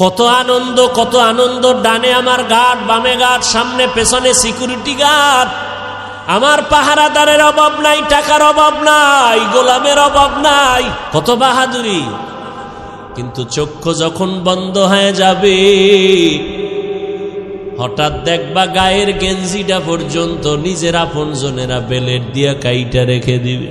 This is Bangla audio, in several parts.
কত আনন্দ কত আনন্দ, ডানে আমার গার্ড, বামে গার্ড, সামনে, পেছনে সিকিউরিটি গার্ড আমার পাহারাদারের অভাব নাই, টাকার অভাব নাই, গোলামের অভাব নাই। কত বাহাদুরি। কিন্তু চক্ষু যখন বন্ধ হয়ে যাবে, হঠাৎ দেখবা গায়ের গেঞ্জিটা পর্যন্ত নিজের আপন জনেরা বেলেট দিয়া কাইটা রেখে দিবে।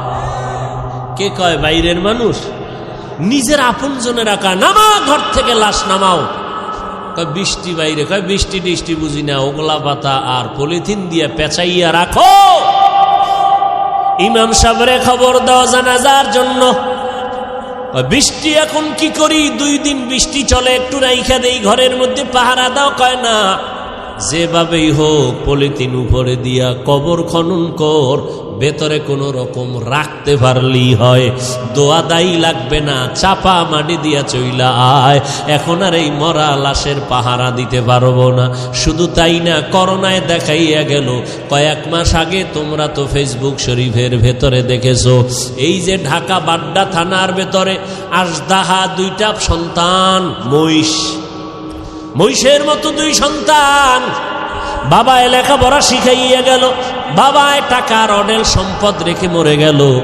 কে কয়, বাইরের মানুষ? নিজের আপন জনে রাখা নামা, ঘর থেকে লাশ নামাও। কয়, বৃষ্টি বাইরে, কয়, বৃষ্টি টিষ্টি বুঝি না, ওগলা পাতা আর পলিথিন দিয়ে পেঁচাইয়া রাখো। ইমাম সাবরে খবর দাও জানাজার জন্য। বৃষ্টি এখন কি করি? দুই দিন বৃষ্টি চলে, একটু রাইখা দেই, ঘরের মধ্যে পাহারা দাও। কয়, না, যেভাবেই হোক, পলিথিন উপরে দিয়া কবর খনন কর ভেতরে কোনো রকম রাখতে পারলেই হয়। দোয়া দায়ী লাগবে না, চাপা মাটি দিয়া চইলা আয়। এখন আর এই মরা লাশের পাহারা দিতে পারব না। শুধু তাই না, করোনায় দেখাইয়া গেল, কয়েক মাস আগে তোমরা তো ফেসবুক শরীফের ভেতরে দেখেছ। এই যে ঢাকা বাড্ডা থানার ভেতরে আসদাহা দুইটা সন্তান, মহিষ। মহিষের মতো দুই সন্তান। বাবায় লেখাপড়া শিখাইয়া গেল। বাবায় টাকার অডেল সম্পদ রেখে মরে গেল।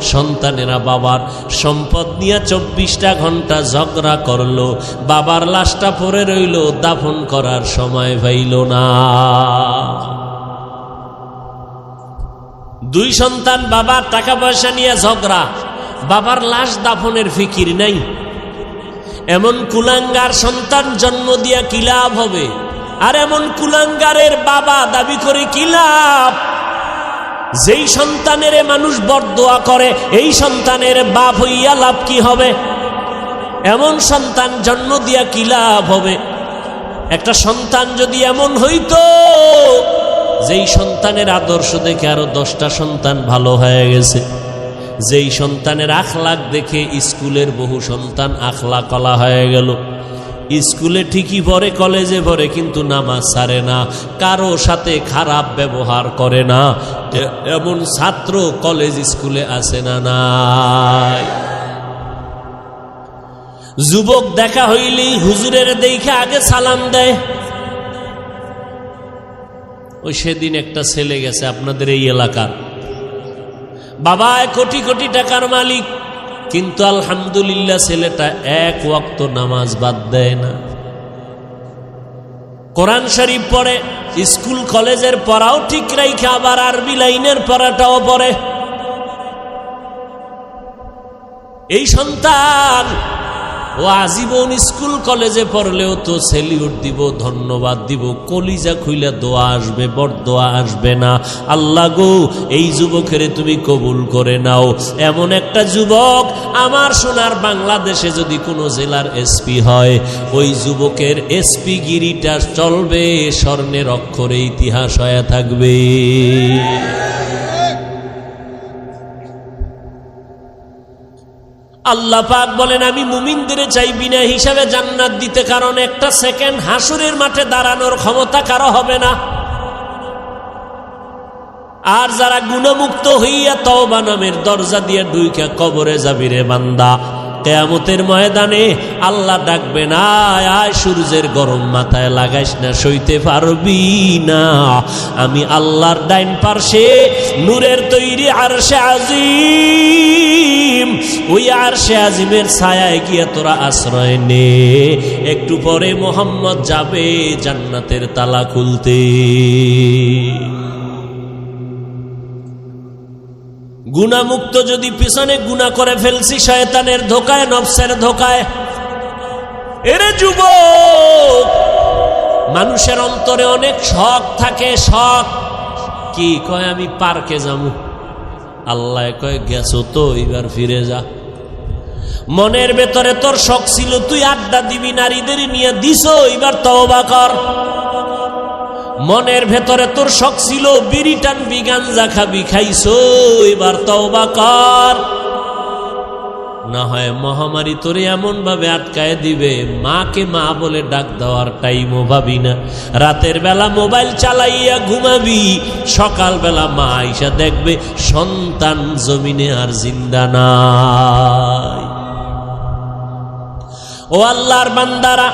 সন্তানেরা বাবার সম্পদ নিয়ে চব্বিশটা ঘণ্টা ঝগড়া করল। বাবার লাশটা পরে রইল, দাফন করার সময় পাইল না। দুই সন্তান বাবার টাকা পয়সা নিয়ে ঝগড়া। বাবার লাশ দাফনের ফিকির নাই। এমন কুলাঙ্গার সন্তান জন্ম দিয়া কি লাভ হবে? আর এমন কুলাঙ্গারের বাবা দাবি করে কি লাভ? যেই সন্তানের মানুষ বরদোয়া করে, এই সন্তানের বাপ হইয়া লাভ কি হবে? এমন সন্তান জন্ম দিয়া কি লাভ হবে? একটা সন্তান যদি এমন হইতো, যেই সন্তানের আদর্শ দেখে আরও দশটা সন্তান ভালো হয়ে গেছে। যেই সন্তানের আখলাক দেখে স্কুলের বহু সন্তান আখলা কলা হয়ে গেল। স্কুলে ঠিকই পড়ে কলেজে পড়ে কিন্তু নামাজ সারে না। কারও সাথে খারাপ ব্যবহার করে না। এমন ছাত্র কলেজ স্কুলে আসে না নাই। যুবক দেখা হইলেই হুজুরের দেখে আগে সালাম দেয়। ওই সেদিন একটা ছেলে গেছে আপনাদের এই এলাকার। বাবা কোটি কোটি টাকার মালিক। কিন্তু আলহামদুলিল্লাহ ছেলেটা এক ওয়াক্ত নামাজ বাদ দেয় না। কোরআন শরীফ পড়ে, স্কুল, কলেজের পড়াও ঠিক রাইখে, আবার আরবি লাইনের পড়াটাও পড়ে। এই সন্তান ও আজীবন স্কুল কলেজে পড়লেও তো সেলিউট দিব, ধন্যবাদ দিব। কলিজা খুইলে দোয়া আসবে বড় দোয়া আসবে না। আল্লাহ গো, এই যুবকের তুমি কবুল করে নাও। এমন একটা যুবক আমার সোনার বাংলাদেশে যদি কোনো জেলার এসপি হয়, ওই যুবকের এসপি গিরিটা চলবে, স্বর্ণের অক্ষরে ইতিহাস হয়ে থাকবে। আল্লাহ পাক বলেন, আমি মুমিনদের চাই বিনা হিসাবে জান্নাত দিতে, কারণ একটা সেকেন্ড হাসুরের মাঠে দাঁড়ানোর ক্ষমতা কারও হবে না। আর যারা গুণমুক্ত হইয়া তওবা নামের দরজা দিয়ে ডুইকা কবরে যাবি রে বান্দা। কেয়ামতের ময়দানে আল্লাহ ডাকবে না, আয় সূর্যের গরম মাথায় লাগাইস না, সইতে পারবি না। আমি আল্লাহর ডাইন পার্শ্বে নূরের তৈরি আরশে আজিম। ওই আরশে আজিমের ছায়ায় গিয়ে তোরা আশ্রয় নে। একটু পরে মোহাম্মদ যাবে জান্নাতের তালা খুলতে। গুণামুক্ত যদি পিছনে গুণা করে ফেলছি, শয়তানের ধোকায়, নফসের ধোকায়। এরে যুব মানুষের অন্তরে অনেক শখ থাকে, শখ। কি কয়, আমি পার্কে যাব। আল্লাহ কয়, গেছো তো, এবার ফিরে যা। মনের ভেতরে তোর শখ ছিল, তুই আড্ডা দিবি, নারীদের নিয়ে দিস এবার তওবা কর। মনের ভেতরে তোর শখ ছিল, বিড়ি টানবি, গাঞ্জা খাবি, খাইছো, এবার তওবা কর। না হয় মহামারী তোরে এমন ভাবে আটকায় দিবে, মাকে মা বলে ডাক দেওয়ার টাইমও ভাবি না। রাতের বেলা মোবাইল চালাইয়া ঘুমাবি সকাল বেলা মা আইসা দেখবে সন্তান জমিনে আর জিন্দা নাই। ও আল্লাহর বান্দারা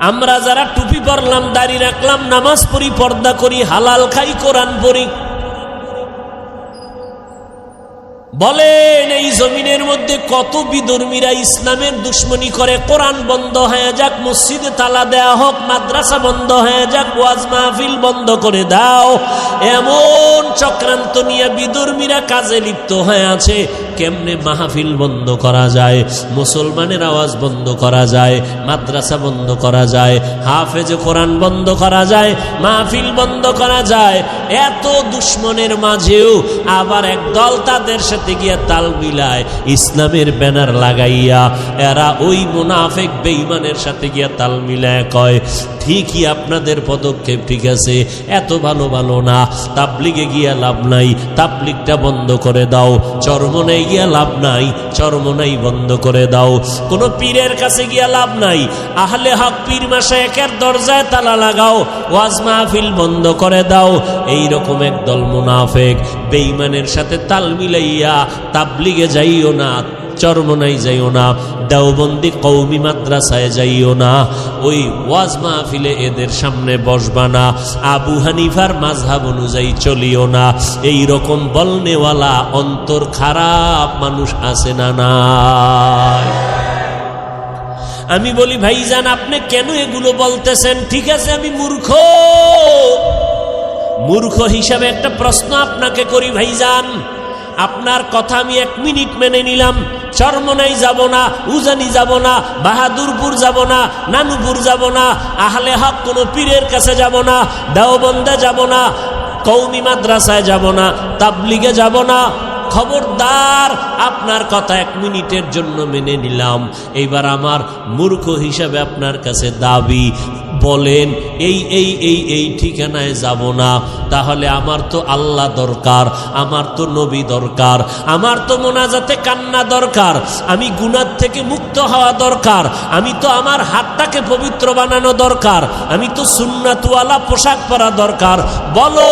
আমরা যারা টুপি পরলাম দাড়ি রাখলাম নামাজ পড়ি পর্দা করি হালাল খাই কোরআন পড়ি বলেন, এই জমিনের মধ্যে কত বিধর্মীরা ইসলামের দুশ্মনী করে? কোরআন বন্ধ হয়ে যাক, মসজিদে তালা দেয়া হোক, মাদ্রাসা বন্ধ হয়ে যাক, ওয়াজ মাহফিল বন্ধ করে দাও। এমন চক্রান্ত নিয়ে বিধর্মীরা কাজে লিপ্ত হয়ে আছে। কেমনে মাহফিল বন্ধ করা যায়? মুসলমানের আওয়াজ বন্ধ করা যায়, মাদ্রাসা বন্ধ করা যায়, হাফেজ কোরআন বন্ধ করা যায়, মাহফিল বন্ধ করা যায়। এত দুশ্মনের মাঝেও আবার এক দল তাদের সাথে গিয়ে তাল মিলায় ইসলামের ব্যানার লাগাইয়া, এরা ওই মুনাফেক বেইমানের সাথে গিয়া তাল মিলায় কয়, ঠিকই আপনাদের পদক্ষেপ ঠিক আছে, এত ভালো ভালো না, তাবলিগে গিয়া লাভ নাই, তাবলিগটা বন্ধ করে দাও চরমনাই গিয়া লাভ নাই, চরমনাই বন্ধ করে দাও, কোন পীরের কাছে গিয়া লাভ নাই, আহলে হক পীর মাসে একের দরজায় তালা লাগাও, ওয়াজ মাহফিল বন্ধ করে দাও এই রকম একদল মুনাফেক বেঈমানের সাথে তাল মিলাইয়া তাবলিগে যাইও না, চরমনাই যাইও না, দেওবন্দি কৌমি মাদ্রাসায় যাইও না। ওই ওয়াজ মাহফিলে এদের সামনে বসবা না, আবু হানিফার মাঝহাব অনুযায়ী চলিও না। এই রকম বলনেওয়ালা অন্তর খারাপ মানুষ আছে না না আমি বলি, ভাইজান, আপনি কেন এগুলো বলতেছেন? ঠিক আছে, আমি মূর্খ। মূর্খ হিসাবে একটা প্রশ্ন আপনাকে করি ভাইজান। আপনার কথা আমি এক মিনিট মেনে নিলাম। চরমনাই যাব না, উজানি যাব না, বাহাদুরপুর যাব না, নানুপুর যাব না, আহলে হক কোনো পীরের কাছে যাব না, দেওবন্দে যাব না কৌমি মাদ্রাসায় যাব না, তাবলিগে যাব না। খবরদার, আপনার কথা এক মিনিটের জন্য মেনে নিলাম। এইবার আমার মূর্খ হিসাবে আপনার কাছে দাবি বলেন, এই এই এই এই ঠিকানায় যাব না। তাহলে আমার তো আল্লাহ দরকার, আমার তো নবী দরকার, আমার তো মোনাজাতে কান্না দরকার, আমি গুনার থেকে মুক্ত হওয়া দরকার, আমি তো আমার হাতটাকে পবিত্র বানানো দরকার, আমি তো সুন্নাতুয়ালা পোশাক পরা দরকার। বলো,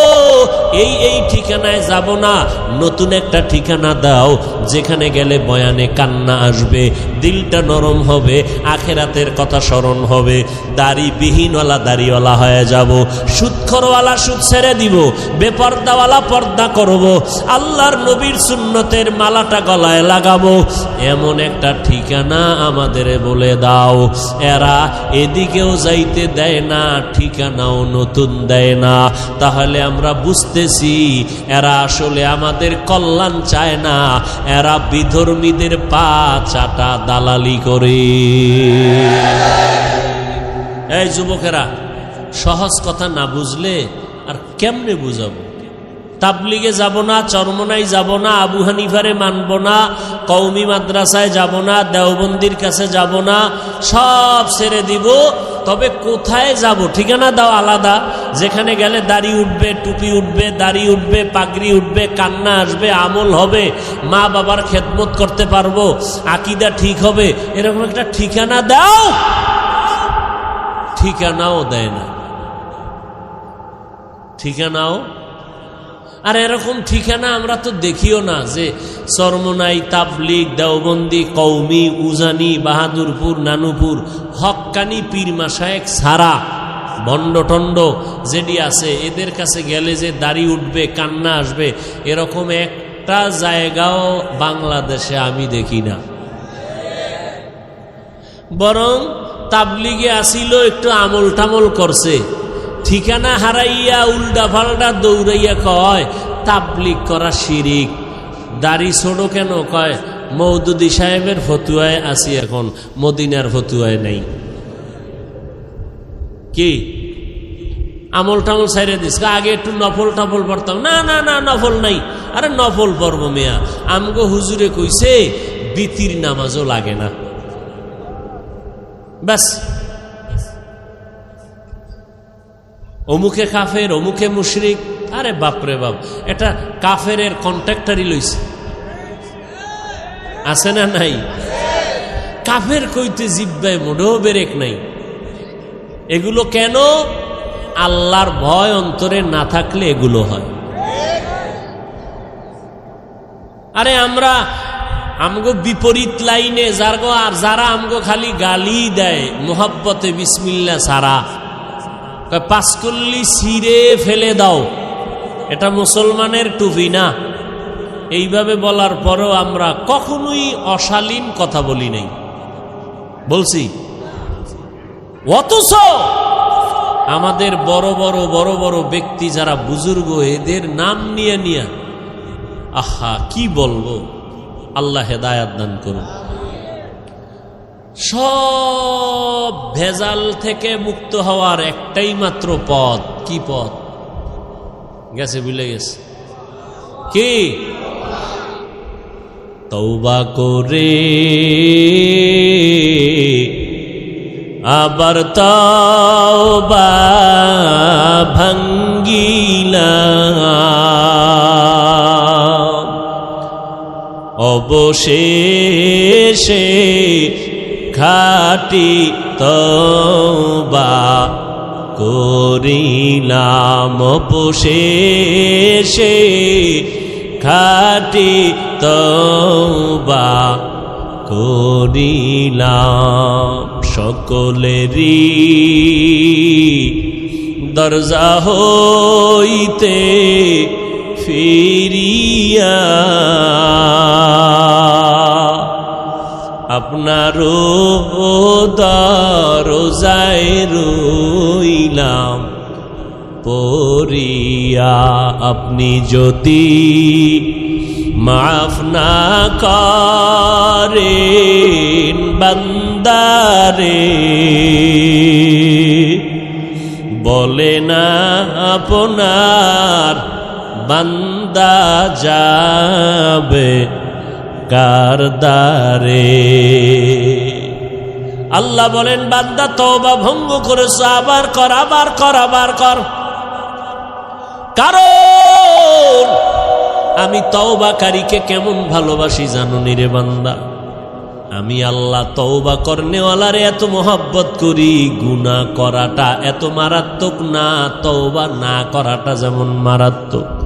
এই এই ঠিকানায় যাব না। নতুন একটা ঠিকানা দাও, যেখানে গেলে বয়ানে কান্না আসবে, দিলটা নরম হবে, আখেরাতের কথা স্মরণ হবে, দাড়ি বিহীনওয়ালা দাড়িওয়ালা হয়ে যাব। সুৎখরওয়ালা সুদ ছেড়ে দিব। বেপর্দাওয়ালা পর্দা করব। আল্লাহর নবীর সুন্নতের মালাটা গলায় লাগাবো। এমন একটা ঠিকানা আমাদের বলে দাও। এরা এদিকেও যাইতে দেয় না, ঠিকানাও নতুন দেয় না। তাহলে আমরা বুঝতেছি, এরা আসলে আমাদের কল্যাণ চায় না। এরা বিধর্মীদের পা চাটা দালালি করে। এই যুবকেরা, সহজ কথা না বুঝলে আর কেমনে বুঝাবো? তাবলিগে যাব না, চরমনাই যাব না, আবু হানিফারে মানব না কৌমি মাদ্রাসায় যাব না, দেওবন্দির কাছে যাব না, সব ছেড়ে দিব। তবে কোথায় যাব? ঠিকানা দাও আলাদা। যেখানে গেলে দাড়ি উঠবে, টুপি উঠবে, দাড়ি উঠবে, পাগড়ি উঠবে, কান্না আসবে, আমল হবে, মা বাবার খেদমত করতে পারব, আকিদা ঠিক হবে, এরকম একটা ঠিকানা দাও। ঠিকানাও দেয় না। ঠিকানাও? আর এরকম ঠিকানা আমরা তো দেখিও না যে চরমনাই, তাবলিগ, দেওবন্দি কৌমি উজানি, বাহাদুরপুর, নানুপুর, হক্কানি পীর মাসায়েক সারা ভণ্ডটণ্ড যেটি আছে, এদের কাছে গেলে যে দাড়ি উঠবে, কান্না আসবে, এরকম একটা জায়গাও বাংলাদেশে আমি দেখি না। বরং তাবলিগে আসিল, একটু আমল টামল করছে। ঠিকানা হারাইয়া, উল্টা ফাল্টা দৌড়াইয়া কয়, তাবলিগ করা শিরিক। দাড়ি ছোট কেন? কয় মৌদুদি সাহেবের ফতুয়ায় আসি এখন, মদিনার ফতুয়ায় নেই। কি? আমল টামল সাইরে দিস। আগে একটু নফল টফল পড়তাম। না না না, নফল নাই। আরে নফল পর্ব মেয়া। আমগো হুজুরে কইছে, বিতির নামাজও লাগে না। ব্যাস অমুকে কাফের, অমুকে মুশরিক। আরে বাপরে বাপ, এটা কাফের এর কন্ট্রাক্টারই লইছে। আছে না নাই? কাফের কইতে জিব্বায় মোটেও বেরেক নাই। এগুলো কেন? আল্লাহর ভয় অন্তরে না থাকলে এগুলো হয়। আরে আমরা আমগো বিপরীত লাইনে যারগো আর যারা আমগো খালি গালি দেয়, মোহাব্বতে বিসমিল্লা সারা পাঁচকল্লি ছিঁড়ে ফেলে দাও। এটা মুসলমানের টুপি না। এইভাবে বলার পরেও আমরা কখনোই অশালীন কথা বলি নাই। বলছি, অথচ আমাদের বড় বড় বড় বড় ব্যক্তি যারা বুজুর্গ, এদের নাম নিয়ে নিয়ে, আহা, কি বলব? আল্লাহ হেদায়াত দান করুন। সব ভেজাল থেকে মুক্ত হওয়ার একটাই মাত্র পথ। কি পথ? গেছে, ভুলে গেছে। কি? তৌবা করে আবার তওবা ভাঙ্গিলাম অবশেষে খাটি তবা করিলাম। অবশেষে খাটি তবা করিলাম। সকলেরই দরজা হইতে ফিরিয়া। আপনারও দরজায় রইলাম পরিয়া আপনি যদি মাফ না করেন বান্দারে বলে না আপনার বান্দা যাবে কারদারে আল্লাহ বলেন, বান্দা তওবা ভঙ্গ করেছ, আবার কর আবার কর আবার কর। কারণ আমি তওবাকারীকে কেমন ভালোবাসি জানো রে বান্দা? আমি আল্লাহ তওবা করনেওয়ালারে এত মোহাব্বত করি, গুনাহ করাটা এত মারাত্মক না, তওবা না করাটা যেমন মারাত্মক।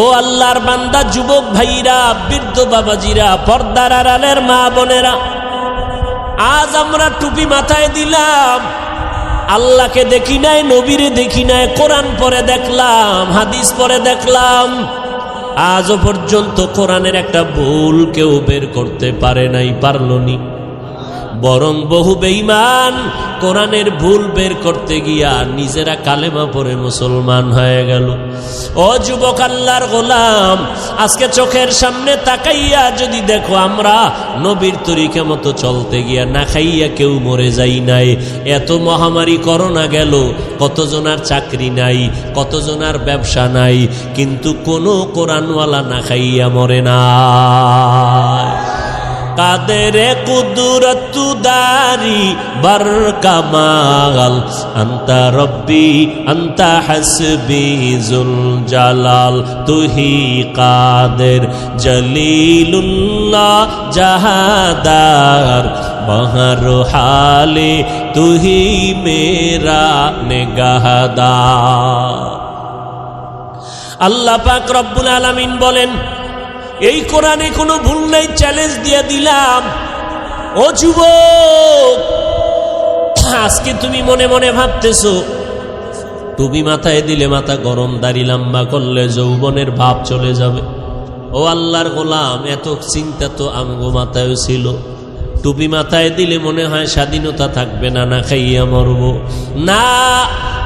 ও আল্লাহর বান্দা, যুবক ভাইরা, বৃদ্ধ বাবাজিরা, পর্দার আড়ালের মা বোনেরা, আজ আমরা টুপি মাথায় দিলাম। আল্লাহকে দেখি নাই, নবীরে দেখি নাই, কোরআন পরে দেখলাম, হাদিস পরে দেখলাম। আজও পর্যন্ত কোরআনের একটা ভুল কেউ বের করতে পারে নাই পারলনি বরং বহু বেঈমান কোরআনের ভুল বের করতে গিয়া নিজেরা কালেমা পরে মুসলমান হয়ে গেল। ও যুবক আল্লাহর গোলাম, আজকে চোখের সামনে তাকাইয়া যদি দেখো আমরা নবীর তরিকা মতো চলতে গিয়া না খাইয়া কেউ মরে যাই নাই। এত মহামারী করোনা গেল, কতজনার চাকরি নাই, কতজনার ব্যবসা নাই, কিন্তু কোনো কোরআনওয়ালা না খাইয়া মরে না কাদের কুদরত দারি বর কামাল আন্তা রব্বি, আন্তা হাসবি জুল জালাল, তুহি কাদের জলিলুল্লাহ জাহাদার, বহর হালে তুহি মেরা নেগাহদার। আল্লাহ পাক রব্বুল আলামিন বলেন এই কোরআনে কোনো ভুল নাই চ্যালেঞ্জ দিয়ে দিলাম। ও যুবক, আজকে তুমি মনে মনে ভাবতেছ, টুপি মাথায় দিলে মাথা গরম, দাড়ি লম্বা করলে যৌবনের ভাব চলে যাবে। ও আল্লাহর গোলাম, এত চিন্তা তো আমগো মাথায় ছিল। টুপি মাথায় দিলে মনে হয় স্বাধীনতা থাকবে না না খাইয়া মরব। না,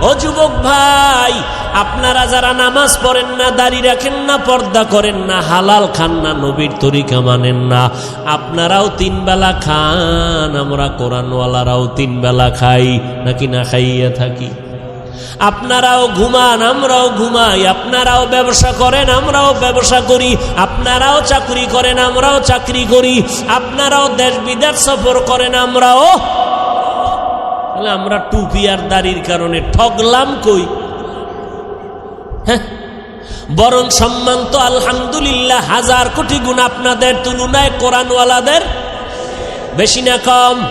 ও যুবক ভাই, আপনারা যারা নামাজ পড়েন না, দাড়ি রাখেন না, পর্দা করেন না, হালাল খান না, নবীর তরিকা মানেন না। আপনারাও তিন বেলা খান, আমরা কোরআনওয়ালারাও তিন বেলা খাই, নাকি না খাইয়া থাকি? আপনারাও ঘুমান, আমরাও ঘুমাই, আপনারাও ব্যবসা করেন, আমরাও ব্যবসা করি, আপনারাও চাকরি করেন, আমরাও চাকরি করি, আপনারাও দেশ বিদেশ সফর করেন, আমরাও তাহলে আমরা টুপি আর দাড়ির কারণে ঠগলাম কই? হ্যাঁ? বরং সম্মান তো আলহামদুলিল্লাহ হাজার কোটি গুণ আপনাদের তুলনায় কোরআনওয়ালাদের বেশি না কম।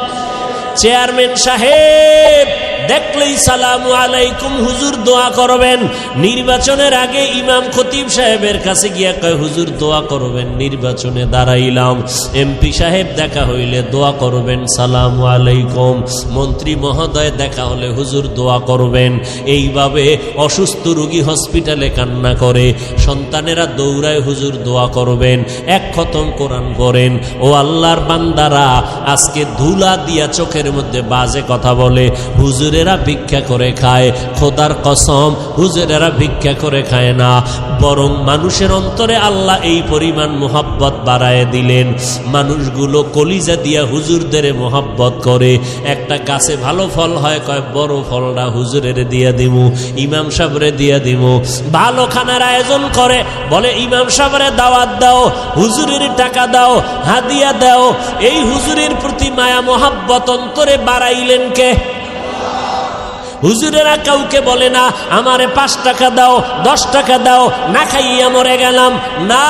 চেয়ারম্যান সাহেব! দেখলেই সালামু আলাইকুম, হুজুর দোয়া করবেন। নির্বাচনের আগে ইমাম খতিব সাহেবের কাছে গিয়া কয়, হুজুর দোয়া করবেন, নির্বাচনে দাঁড়াইলাম। এমপি সাহেব দেখা হইলে দোয়া করবেন, সালামু আলাইকুম। মন্ত্রী মহোদয় দেখা হলে হুজুর দোয়া করবেন। এইভাবে অসুস্থ রোগী হসপিটালে কান্না করে, সন্তানেরা দৌড়ায় হুজুর দোয়া করবেন, এক খতম কোরআন করেন ও আল্লাহর বান্দারা আজকে ধুলা দিয়া চোখের মধ্যে বাজে কথা বলে হুজুরেরা ভিক্ষা করে খায়। খোদার কসম, হুজুরেরা ভিক্ষা করে খায় না। বরং মানুষের অন্তরে আল্লাহ এই পরিমাণ মোহাব্বত বাড়ায় দিলেন। মানুষগুলো কলিজা দিয়া হুজুরদের মোহাব্বত করে। একটা গাছে ভালো ফল হয়, কয়, বড় ফলটা হুজুরের দিয়া দিমু, ইমাম সাবরে দিয়া দিমু। ভালো খানার আয়োজন করে, বলে, ইমাম সাবরে দাওয়াত দাও, হুজুরের টাকা দাও, হাদিয়া দাও। এই হুজুরের প্রতি মায়া মোহাব্বত অন্তরে বাড়াইলেন কে? হুজুরেরা কাউকে বলে না, আমারে পাঁচ টাকা দাও, দশ টাকা দাও, না খাইয়া মরে গেলাম। না,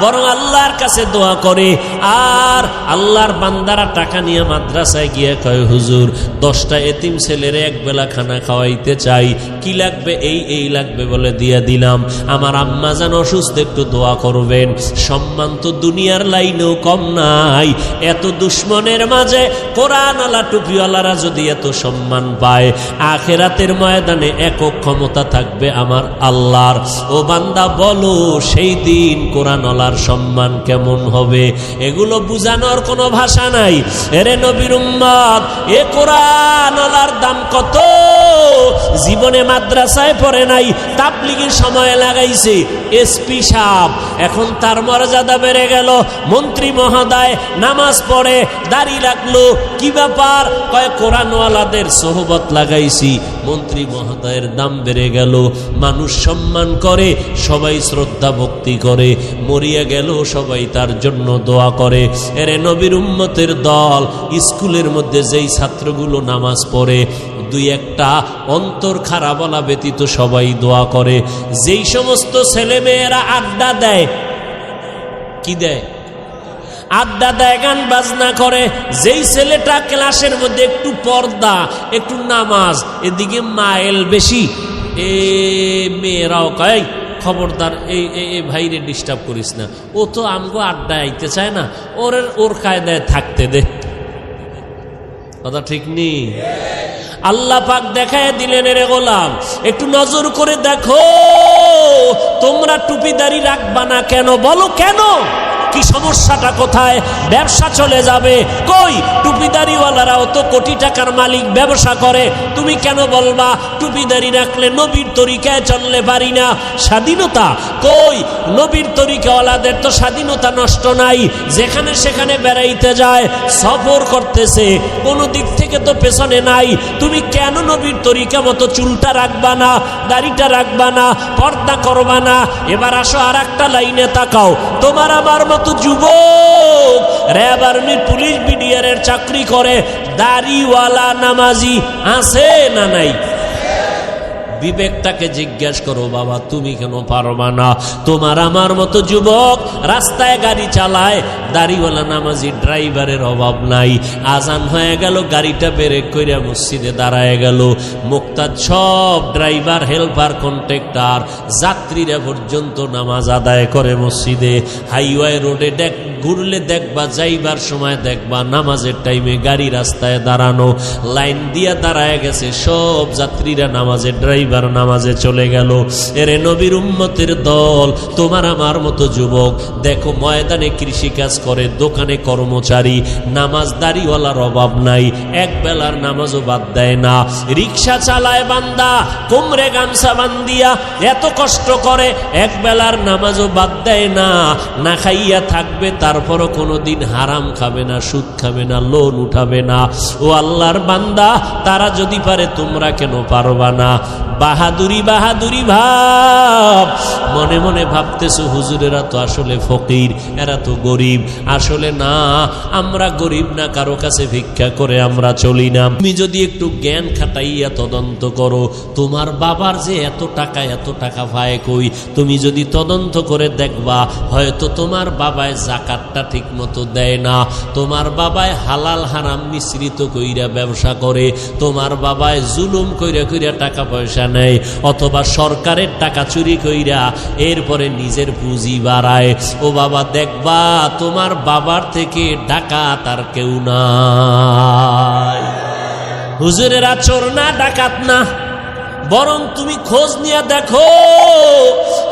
বরং আল্লাহর কাছে দোয়া করে। আর আল্লাহর বান্দারা টাকা নিয়ে মাদ্রাসায় গিয়ে কয়, হুজুর, দশটা এতিম ছেলেরে এক বেলা খানা খাওয়াইতে চাই, কি লাগবে? এই এই লাগবে বলে দিয়ে দিলাম। আমার আম্মা যেন অসুস্থ, একটু দোয়া করবেন। সম্মান তো দুনিয়ার লাইনেও কম নাই। এত দুশ্মনের মাঝে কোরআন আলা টুপিওয়ালারা যদি এত সম্মান পায় আখেরাতের ময়দানে একক ক্ষমতা থাকবে আমার আল্লাহর। ও বান্দা, বলো, সেই দিন কোরআনলার সম্মান কেমন হবে? এগুলো বুঝানোর কোনো ভাষা নাই। এরে নবীর উম্মাদ এ কোরআনলার দাম কত? জীবনে মাদ্রাসায় পড়ে নাই, তাবলিগের সময় লাগাইছে এসপি সাহ এখন তার মর্যাদা বেড়ে গেল, মন্ত্রী মহোদয় নামাজ পড়ে, দাড়ি রাখল, কি ব্যাপার? কয়, কোরআনওয়ালাদের সোহবত লাগাইছি। মন্ত্রী মহোদয়ের দাম বেড়ে গেল, মানুষ সম্মান করে, সবাই শ্রদ্ধা ভক্তি করে, মরিয়া গেল, সবাই তার জন্য দোয়া করে। এরে নবীর উম্মতের দল, স্কুলের মধ্যে যেই ছাত্রগুলো নামাজ পড়ে, দুই একটা অন্তর খারাপ বলা ব্যতীত সবাই দোয়া করে। যেই সমস্ত ছেলেমেয়েরা আড্ডা দেয়, কি দেয়? আড্ডা দেয়, গান বাজনা করে। যেই ছেলেটা ক্লাসের মধ্যে একটু পর্দা, একটু নামাজ, এদিকে মাইল বেশি। এ মেয়েরাও কয়, খবরদার, এই এই ভাইরে ডিস্টার্ব করিস না। ও তো আমগো আড্ডা আইতে চায় না। ওর ওর কায়দায় থাকতে দে। কথা ঠিক নেই আল্লাহ পাক দেখায় দিলেন রে গোলাম, একটু নজর করে দেখো, তোমরা টুপিদারি রাখবা না কেন? বলো কেন? কি সমস্যাটা কোথায়? ব্যবসা চলে যাবে। কই? টুপিদারিওয়ালারাও তো কোটি টাকার মালিক, ব্যবসা করে। তুমি কেন বলবা, টুপিদারি রাখলে নবীর তরিকায় চললে পারি না? স্বাধীনতা? কই? নবীর তরিকাওয়ালাদের তো স্বাধীনতা নষ্ট নাই। যেখানে সেখানে বেড়াইতে যায়, সফর করতেছে। কোনো দিক থেকে তো পেছনে নাই। তুমি কেন নবীর তরিকা মতো চুলটা রাখবা না, দাড়িটা রাখবা না, পর্দা করবা না? এবার আসো আর একটা লাইনে তাকাও। তোমার আমার মতো যুবক? র্যাব আর্মি পুলিশ বিডিআরের চাকরি করে। দাড়িওয়ালা নামাজি আছে না নাই? বিবেকটাকে জিজ্ঞাসা করো, বাবা, তুমি কেন পারবা না? তোমার আমার মতো যুবক রাস্তায় গাড়ি চালায়, দাড়িওয়ালা নামাজি ড্রাইভারের অভাব নাই। আজান হয়ে গেল, গাড়িটা ব্রেক কইরা মসজিদে দাঁড়ায় গেল। মুক্তাদ সব ড্রাইভার, হেল্পার, কন্ট্রাক্টর, যাত্রীরা পর্যন্ত নামাজ আদায় করে মসজিদে। হাইওয়ে রোডে ডেক ঘুরলে দেখবা, যাইবার সময় দেখবা, নামাজের টাইমে গাড়ি রাস্তায় দাঁড়ানো, লাইন দিয়া দাঁড়ায় গেছে, সব যাত্রীরা নামাজে, ড্রাইভার নামাজে চলে গেল। এরে নবীর উম্মতের দল, তোমার আমার মতো যুবক, দেখো ময়দানে কৃষিকাজ করে, দোকানে কর্মচারী নামাজ দাড়িওয়ালার অভাব নাই, এক বেলার নামাজও বাদ দেয় না। রিক্সা চালায় বান্দা, কোমরে গামছা বান্দিয়া এত কষ্ট করে, এক বেলার নামাজও বাদ দেয় না। না খাইয়া থাকবে তারপরও কোনোদিন হারাম খাবে না, সুদ খাবে না, লোন উঠাবে না। ও আল্লাহর বান্দা, তারা যদি পারে তোমরা কেন পারবা না? বাহাদুরি বাহাদুরি ভাব। মনে মনে ভাবতেছো, হুজুরেরা তো আসলে ফকির, এরা তো গরিব। আসলে না, আমরা গরিব না, কারও কাছে ভিক্ষা করে আমরা চলি না। তুমি যদি একটু জ্ঞান খাটাইয়া তদন্ত করো, তোমার বাবার যে এত টাকা এত টাকা পায় কই? তুমি যদি তদন্ত করে দেখবা, হয়তো তোমার বাবায় জাকাতটা ঠিক মতো দেয় না। তোমার বাবায় হালাল হারাম মিশ্রিত কইরা ব্যবসা করে। তোমার বাবায় জুলুম কইরা কইরা টাকা পয়সা নেয়। অথবা সরকারের টাকা চুরি কইরা এরপরে নিজের পুঁজি বাড়ায়। ও বাবা, দেখবা, তোমার বাবার থেকে ডাকাত আর কেউ না হুজুরেরা, চোর না, ডাকাত না। বরং তুমি খোঁজ নিয়ে দেখো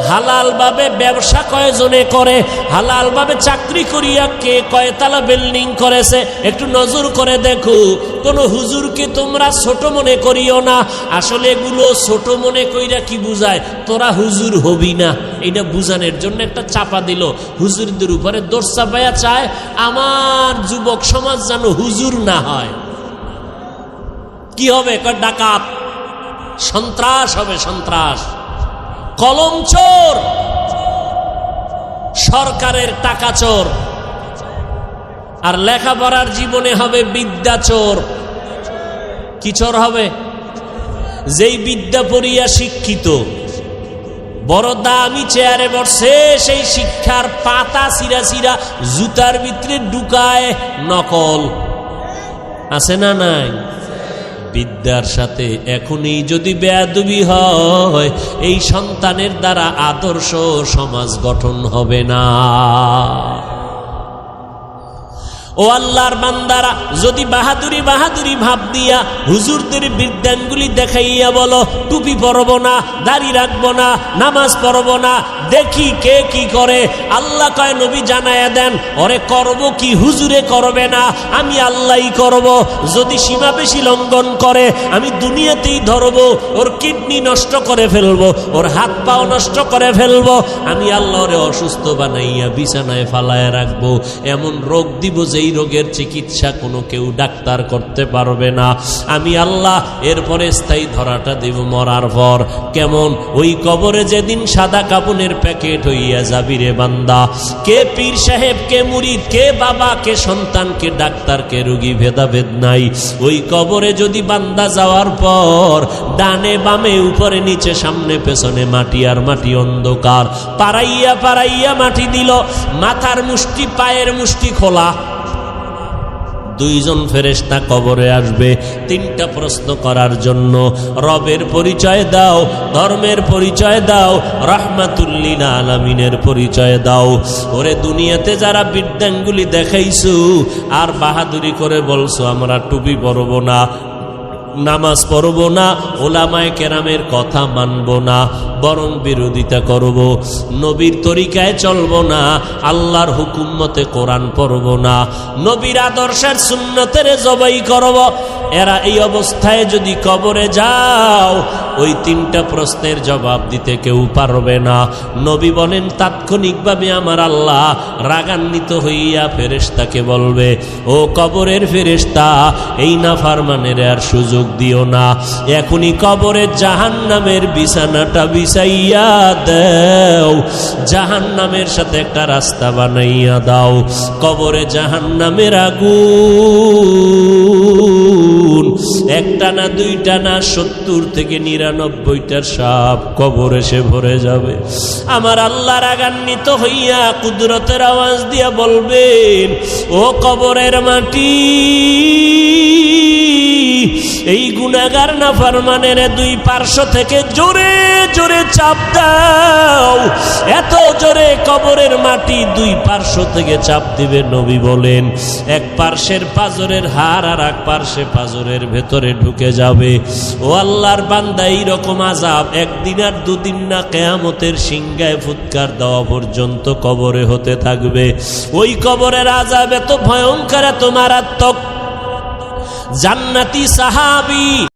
হালাল ভাবে ব্যবসা কয়জনে করে হালাল ভাবে চাকরি করিয়া কে কয়তালা বিল্ডিং করেছে, একটু নজর করে দেখো। কোন হুজুরকে তোমরা ছোট মনে করিও না। আসলে এগুলো ছোট মনে কইরা কি বুঝায়? তোরা হুজুর হবি না। এটা বুঝানোর জন্য একটা চাপা দিল। হুজুরদের উপরে দোষ চাপাইয়া চায়, আমার যুবক সমাজ যেন হুজুর না হয়। কি হবে? ডাকাত। সন্ত্রাস হবে সন্ত্রাস। কলম চোর। সরকারের টাকা চোর। আর লেখাপড়ার জীবনে হবে বিদ্যা চোর। কি চোর হবে? যেই বিদ্যা পড়িয়া শিক্ষিত। বড় দামি চেয়ারে বসে সেই শিক্ষার পাতা সিরা সিরা জুতার ভিতরে ঢুকায় নকল। আছে না নাই? বিদ্যার সাথে এখনই যদি বেয়াদবি হয় এই সন্তানের দ্বারা আদর্শ সমাজ গঠন হবে না। ও আল্লাহর বান্দারা, যদি বাহাদুরি বাহাদুরি ভাব দিয়া হুজুরদের বিদ্যানগুলি দেখাইয়া বলো, টুপি পরব না, দাড়ি রাখব না, নামাজ পড়ব না, দেখি কে কি করে। আল্লাহ কয়, নবী জানায়া দেন, ওরে করব কি? হুজুরে করবে না, আমি আল্লাহই করব। যদি সীমা বেশি লঙ্ঘন করে, আমি দুনিয়াতেই ধরব, ওর কিডনি নষ্ট করে ফেলব, ওর হাত পাও নষ্ট করে ফেলব, আমি আল্লাহরে অসুস্থ বানাইয়া বিছানায় ফালায় রাখব, এমন রোগ দিব যেই রোগের চিকিৎসা কোনো কেউ ডাক্তার করতে পারবে না। আমি আল্লাহ, এরপরে স্থায়ী ধরাটা দেব মরার পর। কেমন? ওই কবরে যেদিন সাদা কাপনের প্যাকেট হইয়া যাবি রে বান্দা। কে পীর সাহেব, কে মুরিদ, কে বাবা, কে সন্তান, কে ডাক্তার, কে রুগী, ভেদাভেদ নাই। ওই কবরে যদি বান্দা যাওয়ার পর ডানে বামে, উপরে নিচে, সামনে পেছনে, মাটি আর মাটি অন্ধকার। পাড়াইয়া পাড়াইয়া মাটি দিল। মাথার মুষ্টি, পায়ের মুষ্টি খোলা। দুইজন ফেরেস্তা কবরে আসবে তিনটা প্রশ্ন করার জন্য। রবের পরিচয় দাও, ধর্মের পরিচয় দাও, রহমাতুল্লিল আলমিনের পরিচয় দাও। ওরে দুনিয়াতে যারা বিদ্যাঙ্গুলি দেখাইছু, আর বাহাদুরি করে বলছো, আমরা টুপি পরব না, নামাজ পড়ব না, ওলামায় কেরামের কথা মানব না। বরং বিরোধিতা করব। নবীর তরিকায় চলব না, আল্লাহর হুকুম মতে কোরআন পড়ব না। নবীর আদর্শের সুন্নতের জবাই করব। এরা এই অবস্থায় যদি কবরে যাও, ওই তিনটা প্রশ্নের জবাব দিতে কেউ পারবে না। নবী বলেন, তাৎক্ষণিকভাবে আমার আল্লাহ রাগান্বিত হইয়া ফেরেশতাকে বলবে, ও কবরের ফেরেশতা, এই না ফারমানের আর সুযোগ দিও না। এখনই কবরের জাহান নামের বিছানাটা বিছাইয়া দেও। জাহান নামের সাথে একটা রাস্তা বানাইয়া দাও। কবরে জাহান নামের আগুন। একটা না দুইটা না সত্তর থেকে নিরানব্বইটার সাপ কবর এসে ভরে যাবে। আমার আল্লাহ রাগান্বিত হইয়া কুদরতের আওয়াজ দিয়া বলবেন, ও কবরের মাটি এই গুণাগার না ফারমানের দুই পার্শ্ব থেকে জোরে জোরে চাপ দাও। এত জোরে কবরের মাটি দুই পার্শ্ব থেকে চাপ দিবে, নবী বলেন। এক পার্শ্বের পাজরের হার আর এক পার্শ্বে পাজরের ভেতরে ঢুকে যাবে। ও আল্লাহর বান্দা, এইরকম আজাব একদিন আর দুদিন না কেয়ামতের সিংগায় ফুৎকার দেওয়া পর্যন্ত কবরে হতে থাকবে। ওই কবরের আজাব এত ভয়ঙ্কর, এত মারাত্মক জান্নাতি সাহাবি।